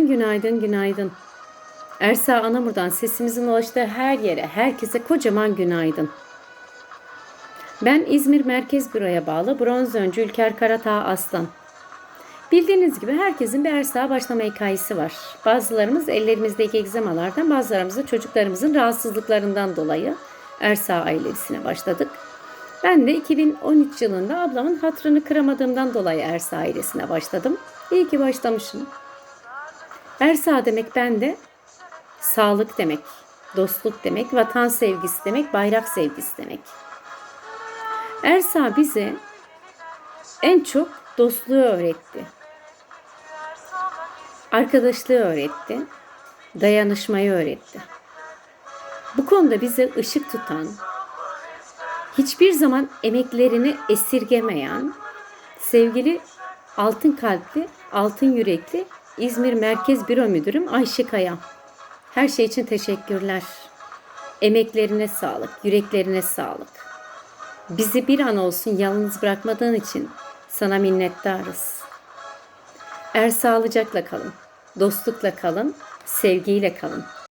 Günaydın, günaydın. Ersa Anamur'dan sesimizin ulaştığı her yere, herkese kocaman günaydın. Ben İzmir Merkez Büro'ya bağlı Bronz Öncü Ülker Karatağ Aslan. Bildiğiniz gibi herkesin bir Ersa başlama hikayesi var. Bazılarımız ellerimizdeki egzamalardan, bazılarımız da çocuklarımızın rahatsızlıklarından dolayı Ersa ailesine başladık. Ben de 2013 yılında ablamın hatrını kıramadığımdan dolayı Ersa ailesine başladım. İyi ki başlamışım. Ersa demek bende sağlık demek, dostluk demek, vatan sevgisi demek, bayrak sevgisi demek. Ersa bize en çok dostluğu öğretti. Arkadaşlığı öğretti. Dayanışmayı öğretti. Bu konuda bize ışık tutan, hiçbir zaman emeklerini esirgemeyen sevgili altın kalpli, altın yürekli İzmir Merkez Büro Müdürüm Ayşe Kaya. Her şey için teşekkürler. Emeklerine sağlık, yüreklerine sağlık. Bizi bir an olsun yalnız bırakmadığın için sana minnettarız. Er sağlıcakla kalın, dostlukla kalın, sevgiyle kalın.